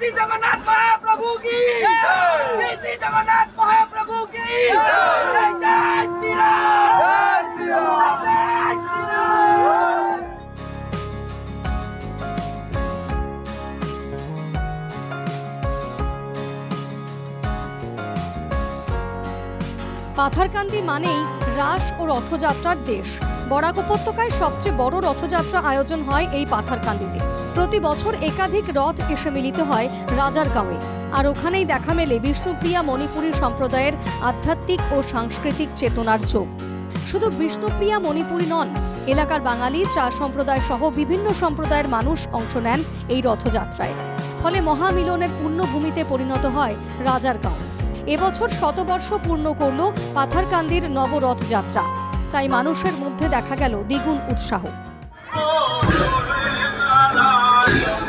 শ্রী জগন্নাথ মহাপ্রভু কি শ্রী শ্রী জগন্নাথ মহাপ্রভু কি জয় জয় শ্রীরাম জয় শ্রীরাম পাথারকান্দি মানেই রাস ও রথযাত্রার দেশ। বরাক উপত্যকায় সবচেয়ে বড় রথযাত্রা আয়োজন হয় এই পাথারকান্দিতে। প্রতি বছর একাধিক রথ এসে মিলিত হয় রাজার গাঁয়ে আর ওখানেই দেখা মেলে বিষ্ণুপ্রিয়া মণিপুরী সম্প্রদায়ের আধ্যাত্মিক ও সাংস্কৃতিক চেতনার যোগ। শুধু বিষ্ণুপ্রিয়া মণিপুরী নন, এলাকার বাঙালি, চা সম্প্রদায় সহ বিভিন্ন সম্প্রদায়ের মানুষ অংশ নেন এই রথযাত্রায়। ফলে মহামিলনের পুণ্যভূমিতে পরিণত হয় রাজার গাঁও। এবছর শতবর্ষ পূর্ণ করল পাথারকান্দির নবরথ যাত্রা তাই মানুষের মধ্যে দেখা গেল দ্বিগুণ উৎসাহ। Mercury.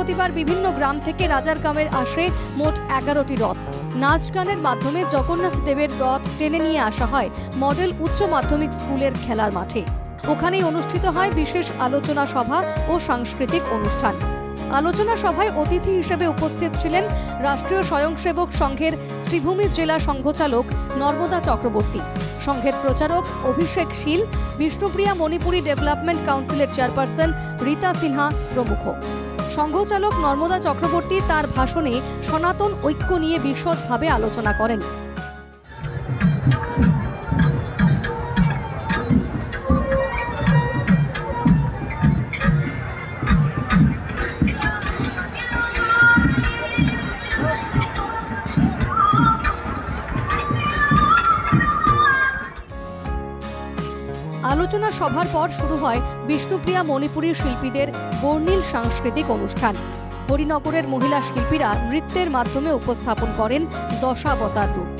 বৃহস্পতিবার বিভিন্ন গ্রাম থেকে রাজার গ্রামের আসে মোট এগারোটি রথ। নাচ গানের মাধ্যমে জগন্নাথ দেবের রথ টেনে নিয়ে আসা হয় মডেল উচ্চ মাধ্যমিক স্কুলের খেলার মাঠে। ওখানেই অনুষ্ঠিত হয় বিশেষ আলোচনা সভা ও সাংস্কৃতিক অনুষ্ঠান। আলোচনা সভায় অতিথি হিসেবে উপস্থিত ছিলেন রাষ্ট্রীয় স্বয়ংসেবক সংঘের শ্রীভূমি জেলা সংঘচালক নর্মদা চক্রবর্তী, সংঘের প্রচারক অভিষেক শীল, বিষ্ণুপ্রিয়া মণিপুরী ডেভেলপমেন্ট কাউন্সিলের চেয়ারপারসন রীতা সিনহা প্রমুখ। সংঘচালক নর্মদা চক্রবর্তী তার ভাষণে সনাতন ঐক্য নিয়ে বিশদভাবে আলোচনা করেন। আলোচনা সভার পর শুরু হয় বিষ্ণুপ্রিয়া মণিপুরী শিল্পীদের বর্ণিল সাংস্কৃতিক অনুষ্ঠান। হরিনগরের মহিলা শিল্পীরা নৃত্যের মাধ্যমে উপস্থাপন করেন দশাবতার রূপ।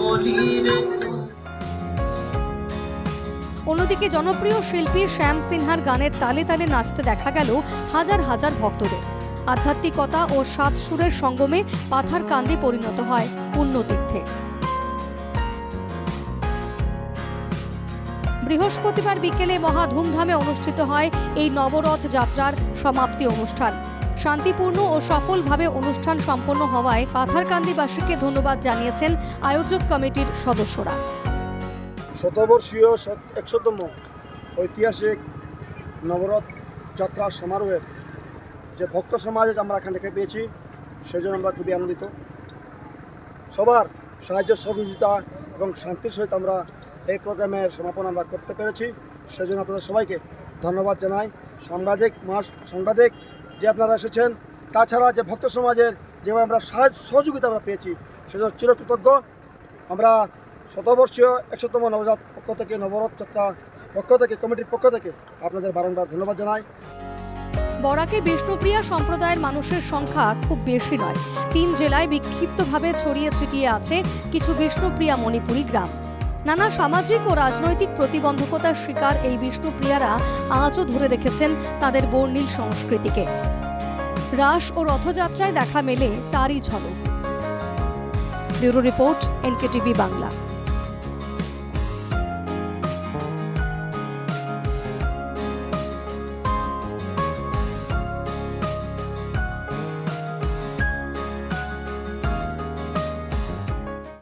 মদিনার অন্যদিকে জনপ্রিয় শিল্পী শ্যাম সিনহার গানের তালে তালে নাচতে দেখা গেল হাজার হাজার ভক্তদের। আধ্যাত্মিকতা ও সাত সুরের সঙ্গমে পাথার কান্দি পরিণত হয় পুণ্যতীর্থে। বৃহস্পতিবার বিকেলে মহা ধুমধামে অনুষ্ঠিত হয় এই নবরথ যাত্রার সমাপ্তি অনুষ্ঠান। শান্তিপূর্ণ ও সফলভাবে অনুষ্ঠান সম্পন্ন হওয়ায় পাথারকান্দিবাসীকে ধন্যবাদ জানিয়েছেন আয়োজক কমিটির সদস্যরা। শতবর্ষীয় একশোতম ঐতিহাসিক নবরথ যাত্রা সমারোহের যে ভক্ত সমাজ আমরা এখান থেকে পেয়েছি সেই জন্য আমরা খুবই আনন্দিত। সবার সাহায্য, সহযোগিতা এবং শান্তির সহিত আমরা এই প্রোগ্রামের সমাপন আমরা করতে পেরেছি। সেই জন্য আপনাদের সবাইকে ধন্যবাদ জানাই। সাংবাদিক মাস সাংবাদিক যে আপনারা এসেছেন, তাছাড়া যে ভক্ত সমাজের যেভাবে আমরা সাহায্য সহযোগিতা আমরা পেয়েছি, সেজন্য চিরকৃতজ্ঞ। আমরা শতবর্ষীয় একশোতম নবজাত পক্ষ থেকে, নবরথ যাত্রা পক্ষ থেকে, কমিটির পক্ষ থেকে আপনাদের বারংবার ধন্যবাদ জানাই। বরাকে বিষ্ণুপ্রিয়া সম্প্রদায়ের মানুষের সংখ্যা খুব বেশি নয়। তিন জেলায় বিক্ষিপ্তভাবে ছড়িয়ে ছিটিয়ে আছে কিছু বিষ্ণুপ্রিয়া মণিপুরী গ্রাম। নানা সামাজিক ও রাজনৈতিক প্রতিবন্ধকতার শিকার এই বিষ্ণুপ্রিয়ারা আজও ধরে রেখেছেন তাদের বর্ণিল সংস্কৃতিকে। রাস ও রথযাত্রায় দেখা মেলে তারই ঝলক। Bureau report, NKTV Bangla.